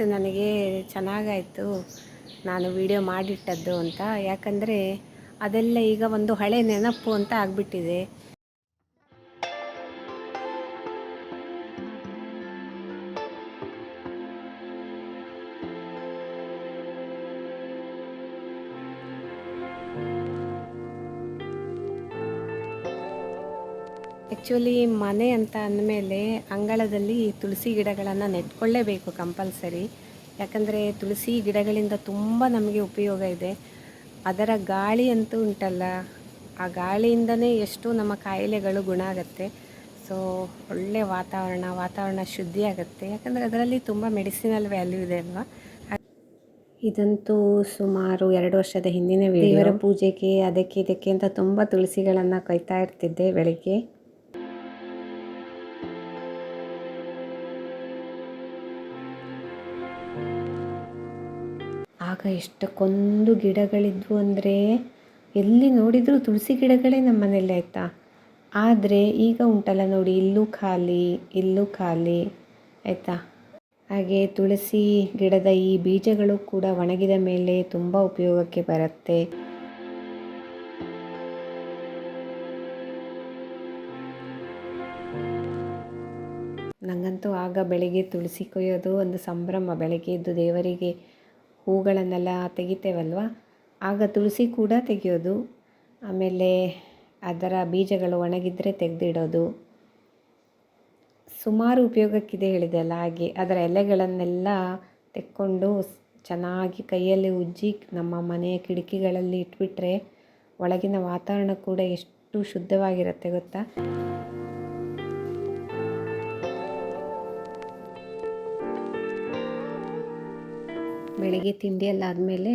ಅನಿಸ್ತು ನನಗೆ ಚೆನ್ನಾಗಾಯಿತು. ನಾನು ವಿಡಿಯೋ ಮಾಡಿಟ್ಟದ್ದು ಅಂತ. ಯಾಕಂದರೆ ಅದೆಲ್ಲ ಈಗ ಒಂದು ಹಳೆ ನೆನಪು ಅಂತ ಆಗಿಬಿಟ್ಟಿದೆ. ಆ್ಯಕ್ಚುಲಿ ಮನೆ ಅಂತ ಅಂದಮೇಲೆ ಅಂಗಳದಲ್ಲಿ ತುಳಸಿ ಗಿಡಗಳನ್ನು ನೆಟ್ಕೊಳ್ಳೇಬೇಕು ಕಂಪಲ್ಸರಿ. ಯಾಕಂದರೆ ತುಳಸಿ ಗಿಡಗಳಿಂದ ತುಂಬ ನಮಗೆ ಉಪಯೋಗ ಇದೆ. ಅದರ ಗಾಳಿ ಅಂತೂ ಉಂಟಲ್ಲ ಆ ಗಾಳಿಯಿಂದನೇ ಎಷ್ಟು ನಮ್ಮ ಕಾಯಿಲೆಗಳು ಗುಣ ಆಗುತ್ತೆ. ಸೊ ಒಳ್ಳೆ ವಾತಾವರಣ ವಾತಾವರಣ ಶುದ್ಧಿ ಆಗುತ್ತೆ. ಯಾಕಂದರೆ ಅದರಲ್ಲಿ ತುಂಬ ಮೆಡಿಸಿನಲ್ ವ್ಯಾಲ್ಯೂ ಇದೆ ಅಲ್ವಾ? ಇದಂತೂ ಸುಮಾರು ಎರಡು ವರ್ಷದ ಹಿಂದಿನ ದೇವರ ಪೂಜೆಗೆ ಅದಕ್ಕೆ ಇದಕ್ಕೆ ಅಂತ ತುಂಬ ತುಳಸಿಗಳನ್ನು ಕೊಯ್ತಾ ಇರ್ತಿದ್ದೆ ಬೆಳಿಗ್ಗೆ. ಆಗ ಎಷ್ಟಕ್ಕೊಂದು ಗಿಡಗಳಿದ್ವು ಅಂದರೆ ಎಲ್ಲಿ ನೋಡಿದರೂ ತುಳಸಿ ಗಿಡಗಳೇ ನಮ್ಮ ಮನೇಲಿ ಆಯಿತಾ? ಆದರೆ ಈಗ ಉಂಟಲ್ಲ ನೋಡಿ, ಇಲ್ಲೂ ಖಾಲಿ ಇಲ್ಲೂ ಖಾಲಿ, ಆಯಿತಾ? ಹಾಗೆ ತುಳಸಿ ಗಿಡದ ಈ ಬೀಜಗಳು ಕೂಡ ಒಣಗಿದ ಮೇಲೆ ತುಂಬ ಉಪಯೋಗಕ್ಕೆ ಬರುತ್ತೆ. ನನಗಂತೂ ಆಗ ಬೆಳಗ್ಗೆ ತುಳಸಿ ಕೊಯ್ಯೋದು ಒಂದು ಸಂಭ್ರಮ. ಬೆಳಗ್ಗೆ ಎದ್ದು ದೇವರಿಗೆ ಹೂಗಳನ್ನೆಲ್ಲ ತೆಗಿತೇವಲ್ವ? ಆಗ ತುಳಸಿ ಕೂಡ ತೆಗೆಯೋದು, ಆಮೇಲೆ ಅದರ ಬೀಜಗಳು ಒಣಗಿದ್ರೆ ತೆಗೆದಿಡೋದು. ಸುಮಾರು ಉಪಯೋಗಕ್ಕಿದೆ ಹೇಳಿದೆಲ್ಲ ಹಾಗೆ. ಅದರ ಎಲೆಗಳನ್ನೆಲ್ಲ ತೆಕ್ಕೊಂಡು ಚೆನ್ನಾಗಿ ಕೈಯಲ್ಲಿ ಉಜ್ಜಿ ನಮ್ಮ ಮನೆಯ ಕಿಟಕಿಗಳಲ್ಲಿ ಇಟ್ಬಿಟ್ರೆ ಒಳಗಿನ ವಾತಾವರಣ ಕೂಡ ಎಷ್ಟು ಶುದ್ಧವಾಗಿರುತ್ತೆ ಗೊತ್ತಾ? ಬೆಳಿಗ್ಗೆ ತಿಂಡಿ ಎಲ್ಲ ಆದಮೇಲೆ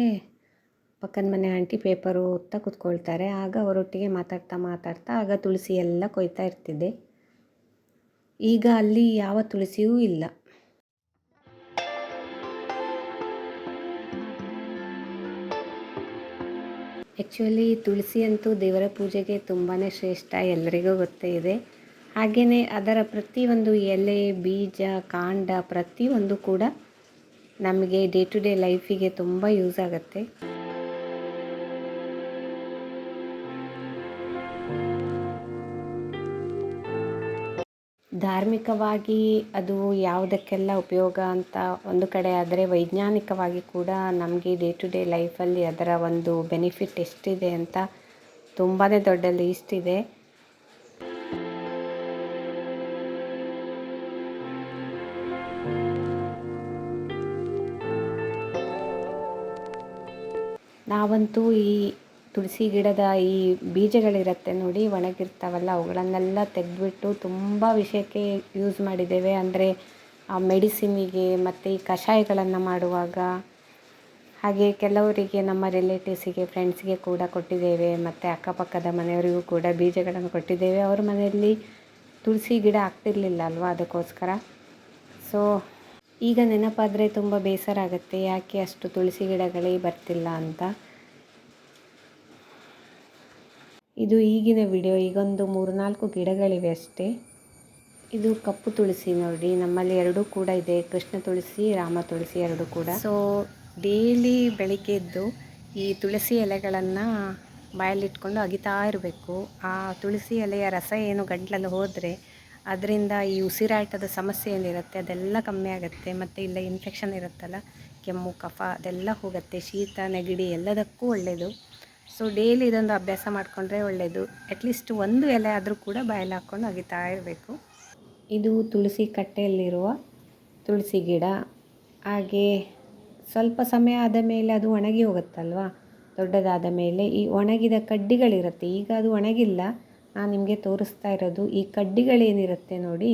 ಪಕ್ಕದ ಮನೆ ಆಂಟಿ ಪೇಪರು ಓದ್ತಾ ಕೂತ್ಕೊಳ್ತಾರೆ. ಆಗ ಅವರೊಟ್ಟಿಗೆ ಮಾತಾಡ್ತಾ ಮಾತಾಡ್ತಾ ಆಗ ತುಳಸಿ ಎಲ್ಲ ಕೊಯ್ತಾ ಇರ್ತಿದ್ದೆ. ಈಗ ಅಲ್ಲಿ ಯಾವ ತುಳಸಿಯೂ ಇಲ್ಲ. ಆ್ಯಕ್ಚುಲಿ ತುಳಸಿ ಅಂತೂ ದೇವರ ಪೂಜೆಗೆ ತುಂಬಾ ಶ್ರೇಷ್ಠ ಎಲ್ಲರಿಗೂ ಗೊತ್ತೇ ಇದೆ. ಹಾಗೆಯೇ ಅದರ ಪ್ರತಿಯೊಂದು ಎಲೆ, ಬೀಜ, ಕಾಂಡ ಪ್ರತಿಯೊಂದು ಕೂಡ ನಮಗೆ ಡೇ ಟು ಡೇ ಲೈಫಿಗೆ ತುಂಬ ಯೂಸ್ ಆಗುತ್ತೆ. ಧಾರ್ಮಿಕವಾಗಿ ಅದು ಯಾವುದಕ್ಕೆಲ್ಲ ಉಪಯೋಗ ಅಂತ ಒಂದು ಕಡೆ ಆದರೆ ವೈಜ್ಞಾನಿಕವಾಗಿ ಕೂಡ ನಮಗೆ ಡೇ ಟು ಡೇ ಲೈಫಲ್ಲಿ ಅದರ ಒಂದು ಬೆನಿಫಿಟ್ ಎಷ್ಟಿದೆ ಅಂತ ತುಂಬಾ ದೊಡ್ಡ ಲೀಸ್ಟ್ ಇದೆ. ನಾವಂತೂ ಈ ತುಳಸಿ ಗಿಡದ ಈ ಬೀಜಗಳಿರುತ್ತೆ ನೋಡಿ, ಒಣಗಿರ್ತಾವಲ್ಲ, ಅವುಗಳನ್ನೆಲ್ಲ ತೆಗೆದ್ಬಿಟ್ಟು ತುಂಬ ವಿಷಯಕ್ಕೆ ಯೂಸ್ ಮಾಡಿದ್ದೇವೆ. ಅಂದರೆ ಆ ಮೆಡಿಸಿನಿಗೆ ಮತ್ತು ಈ ಕಷಾಯಗಳನ್ನು ಮಾಡುವಾಗ, ಹಾಗೆ ಕೆಲವರಿಗೆ ನಮ್ಮ ರಿಲೇಟಿವ್ಸಿಗೆ ಫ್ರೆಂಡ್ಸ್ಗೆ ಕೂಡ ಕೊಟ್ಟಿದ್ದೇವೆ. ಮತ್ತು ಅಕ್ಕಪಕ್ಕದ ಮನೆಯವರಿಗೂ ಕೂಡ ಬೀಜಗಳನ್ನು ಕೊಟ್ಟಿದ್ದೇವೆ. ಅವ್ರ ಮನೆಯಲ್ಲಿ ತುಳಸಿ ಗಿಡ ಆಗ್ತಿರ್ಲಿಲ್ಲ ಅಲ್ವಾ ಅದಕ್ಕೋಸ್ಕರ. ಸೊ ಈಗ ನೆನಪಾದರೆ ತುಂಬ ಬೇಸರ ಆಗುತ್ತೆ. ಯಾಕೆ ಅಷ್ಟು ತುಳಸಿ ಗಿಡಗಳೇ ಬರ್ತಿಲ್ಲ ಅಂತ? ಇದು ಈಗಿನ ವಿಡಿಯೋ. ಈಗೊಂದು ಮೂರು ನಾಲ್ಕು ಗಿಡಗಳಿವೆ ಅಷ್ಟೇ. ಇದು ಕಪ್ಪು ತುಳಸಿ ನೋಡಿ. ನಮ್ಮಲ್ಲಿ ಎರಡೂ ಕೂಡ ಇದೆ. ಕೃಷ್ಣ ತುಳಸಿ, ರಾಮ ತುಳಸಿ ಎರಡೂ ಕೂಡ. ಸೊ ಡೈಲಿ ಬೆಳಿಗ್ಗೆ ಎದ್ದು ಈ ತುಳಸಿ ಎಲೆಗಳನ್ನು ಬಾಯಲ್ಲಿಟ್ಕೊಂಡು ಅಗಿತಾ ಇರಬೇಕು. ಆ ತುಳಸಿ ಎಲೆಯ ರಸ ಏನು ಗಂಟ್ಲಲ್ಲಿ ಹೋದರೆ ಅದರಿಂದ ಈ ಉಸಿರಾಟದ ಸಮಸ್ಯೆ ಏನಿರುತ್ತೆ, ಅದೆಲ್ಲ ಕಮ್ಮಿ ಆಗುತ್ತೆ, ಮತ್ತು ಇಲ್ಲ ಇನ್ಫೆಕ್ಷನ್ ಇರುತ್ತಲ್ಲ, ಕೆಮ್ಮು, ಕಫ, ಅದೆಲ್ಲ ಹೋಗುತ್ತೆ. ಶೀತ, ನೆಗಡಿ ಎಲ್ಲದಕ್ಕೂ ಒಳ್ಳೆಯದು ಸೊ ಡೈಲಿ ಇದೊಂದು ಅಭ್ಯಾಸ ಮಾಡಿಕೊಂಡ್ರೆ ಒಳ್ಳೆಯದು ಅಟ್ಲೀಸ್ಟ್ ಒಂದು ಎಲೆ ಆದರೂ ಕೂಡ ಬಾಯಲ್ಲಿ ಹಾಕ್ಕೊಂಡು ಅಗಿತಾ ಇರಬೇಕು. ಇದು ತುಳಸಿ ಕಟ್ಟೆಯಲ್ಲಿರುವ ತುಳಸಿ ಗಿಡ. ಹಾಗೆ ಸ್ವಲ್ಪ ಸಮಯ ಆದ ಮೇಲೆ ಅದು ಒಣಗಿ ಹೋಗುತ್ತಲ್ವ? ದೊಡ್ಡದಾದ ಮೇಲೆ ಈ ಒಣಗಿದ ಕಡ್ಡಿಗಳಿರುತ್ತೆ. ಈಗ ಅದು ಒಣಗಿಲ್ಲ. ನಾನು ನಿಮಗೆ ತೋರಿಸ್ತಾ ಇರೋದು ಈ ಕಡ್ಡಿಗಳೇನಿರುತ್ತೆ ನೋಡಿ,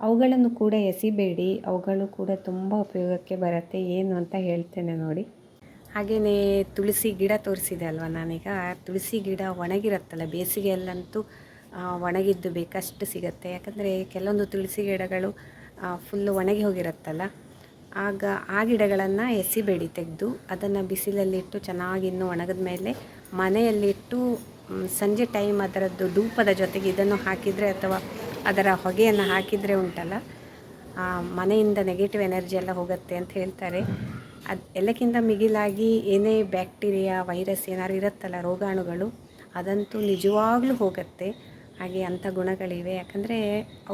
ಅವುಗಳನ್ನು ಕೂಡ ಎಸಿಬೇಡಿ, ಅವುಗಳು ಕೂಡ ತುಂಬ ಉಪಯೋಗಕ್ಕೆ ಬರುತ್ತೆ, ಏನು ಅಂತ ಹೇಳ್ತೇನೆ ನೋಡಿ. ಹಾಗೆಯೇ ತುಳಸಿ ಗಿಡ ತೋರಿಸಿದೆ ಅಲ್ವಾ ನಾನೀಗ? ತುಳಸಿ ಗಿಡ ಒಣಗಿರುತ್ತಲ್ಲ, ಬೇಸಿಗೆಯಲ್ಲಂತೂ ಒಣಗಿದ್ದು ಬೇಕಷ್ಟು ಸಿಗುತ್ತೆ. ಯಾಕಂದರೆ ಕೆಲವೊಂದು ತುಳಸಿ ಗಿಡಗಳು ಫುಲ್ಲು ಒಣಗಿ ಹೋಗಿರುತ್ತಲ್ಲ, ಆಗ ಆ ಗಿಡಗಳನ್ನು ಎಸಿಬೇಡಿ ತೆಗೆದು, ಅದನ್ನು ಬಿಸಿಲಲ್ಲಿಟ್ಟು ಚೆನ್ನಾಗಿ ಇನ್ನೂ ಒಣಗಿದ ಮೇಲೆ ಮನೆಯಲ್ಲಿಟ್ಟು ಸಂಜೆ ಟೈಮ್ ಅದರದ್ದು ಧೂಪದ ಜೊತೆಗೆ ಇದನ್ನು ಹಾಕಿದರೆ ಅಥವಾ ಅದರ ಹೊಗೆಯನ್ನು ಹಾಕಿದರೆ ಉಂಟಲ್ಲ? ಮನೆಯಿಂದ ನೆಗೆಟಿವ್ ಎನರ್ಜಿ ಎಲ್ಲ ಹೋಗುತ್ತೆ ಅಂತ ಹೇಳ್ತಾರೆ. ಅದು ಎಲ್ಲಕ್ಕಿಂತ ಮಿಗಿಲಾಗಿ ಏನೇ ಬ್ಯಾಕ್ಟೀರಿಯಾ, ವೈರಸ್ ಏನಾದ್ರು ಇರುತ್ತಲ್ಲ, ರೋಗಾಣುಗಳು, ಅದಂತೂ ನಿಜವಾಗ್ಲೂ ಹೋಗುತ್ತೆ. ಹಾಗೆ ಅಂಥ ಗುಣಗಳಿವೆ. ಯಾಕಂದರೆ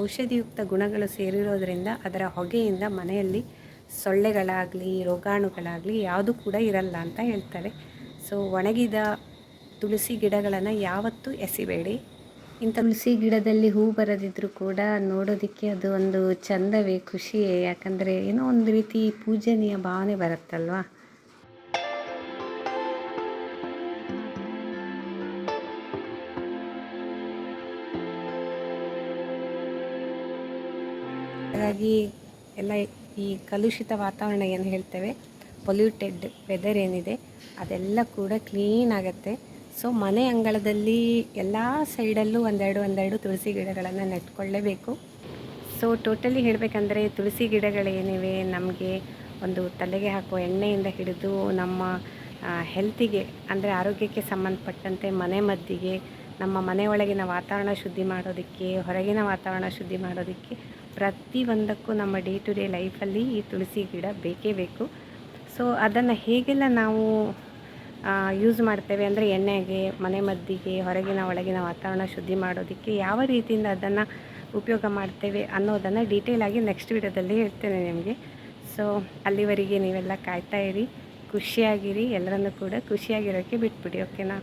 ಔಷಧಿಯುಕ್ತ ಗುಣಗಳು ಸೇರಿರೋದ್ರಿಂದ ಅದರ ಹೊಗೆಯಿಂದ ಮನೆಯಲ್ಲಿ ಸೊಳ್ಳೆಗಳಾಗಲಿ, ರೋಗಾಣುಗಳಾಗಲಿ ಯಾವುದು ಕೂಡ ಇರಲ್ಲ ಅಂತ ಹೇಳ್ತಾರೆ. ಸೊ ಒಣಗಿದ ತುಳಸಿ ಗಿಡಗಳನ್ನು ಯಾವತ್ತೂ ಎಸಿಬೇಡಿ. ಇಂಥ ತುಳಸಿ ಗಿಡದಲ್ಲಿ ಹೂ ಬರದಿದ್ದರೂ ಕೂಡ ನೋಡೋದಕ್ಕೆ ಅದು ಒಂದು ಚಂದವೇ ಖುಷಿಯೇ. ಯಾಕಂದರೆ ಏನೋ ಒಂದು ರೀತಿ ಪೂಜನೀಯ ಭಾವನೆ ಬರುತ್ತಲ್ವಾ? ಹಾಗಾಗಿ ಎಲ್ಲ ಈ ಕಲುಷಿತ ವಾತಾವರಣ ಏನು ಹೇಳ್ತೇವೆ? ಪೊಲ್ಯೂಟೆಡ್ ವೆದರ್ ಏನಿದೆ ಅದೆಲ್ಲ ಕೂಡ ಕ್ಲೀನ್ ಆಗುತ್ತೆ. ಸೊ ಮನೆ ಅಂಗಳದಲ್ಲಿ ಎಲ್ಲ ಸೈಡಲ್ಲೂ ಒಂದೆರಡು ಒಂದೆರಡು ತುಳಸಿ ಗಿಡಗಳನ್ನು ನೆಟ್ಕೊಳ್ಳೇಬೇಕು. ಸೊ ಟೋಟಲಿ ಹೇಳಬೇಕಂದ್ರೆ ತುಳಸಿ ಗಿಡಗಳೇನಿವೆ ನಮಗೆ ಒಂದು ತಲೆಗೆ ಹಾಕುವ ಎಣ್ಣೆಯಿಂದ ಹಿಡಿದು ನಮ್ಮ ಹೆಲ್ತಿಗೆ ಅಂದರೆ ಆರೋಗ್ಯಕ್ಕೆ ಸಂಬಂಧಪಟ್ಟಂತೆ ಮನೆ ಮದ್ದಿಗೆ, ನಮ್ಮ ಮನೆಯೊಳಗಿನ ವಾತಾವರಣ ಶುದ್ಧಿ ಮಾಡೋದಕ್ಕೆ, ಹೊರಗಿನ ವಾತಾವರಣ ಶುದ್ಧಿ ಮಾಡೋದಕ್ಕೆ ಪ್ರತಿಯೊಂದಕ್ಕೂ ನಮ್ಮ ಡೇ ಟು ಡೇ ಲೈಫಲ್ಲಿ ಈ ತುಳಸಿ ಗಿಡ ಬೇಕೇ ಬೇಕು. ಸೊ ಅದನ್ನು ಹೇಗೆಲ್ಲ ನಾವು ಯೂಸ್ ಮಾಡ್ತೇವೆ ಅಂದರೆ ಎಣ್ಣೆಗೆ, ಮನೆ ಮದ್ದಿಗೆ, ಹೊರಗಿನ, ಒಳಗಿನ ವಾತಾವರಣ ಶುದ್ಧಿ ಮಾಡೋದಕ್ಕೆ ಯಾವ ರೀತಿಯಿಂದ ಅದನ್ನು ಉಪಯೋಗ ಮಾಡ್ತೇವೆ ಅನ್ನೋದನ್ನು ಡೀಟೇಲಾಗಿ ನೆಕ್ಸ್ಟ್ ವಿಡಿಯೋದಲ್ಲಿ ಹೇಳ್ತೇನೆ ನಿಮಗೆ. ಸೊ ಅಲ್ಲಿವರೆಗೆ ನೀವೆಲ್ಲ ಕಾಯ್ತಾ ಇರಿ, ಖುಷಿಯಾಗಿರಿ, ಎಲ್ಲರನ್ನು ಕೂಡ ಖುಷಿಯಾಗಿರೋಕ್ಕೆ ಬಿಟ್ಬಿಡಿ ಓಕೆನಾ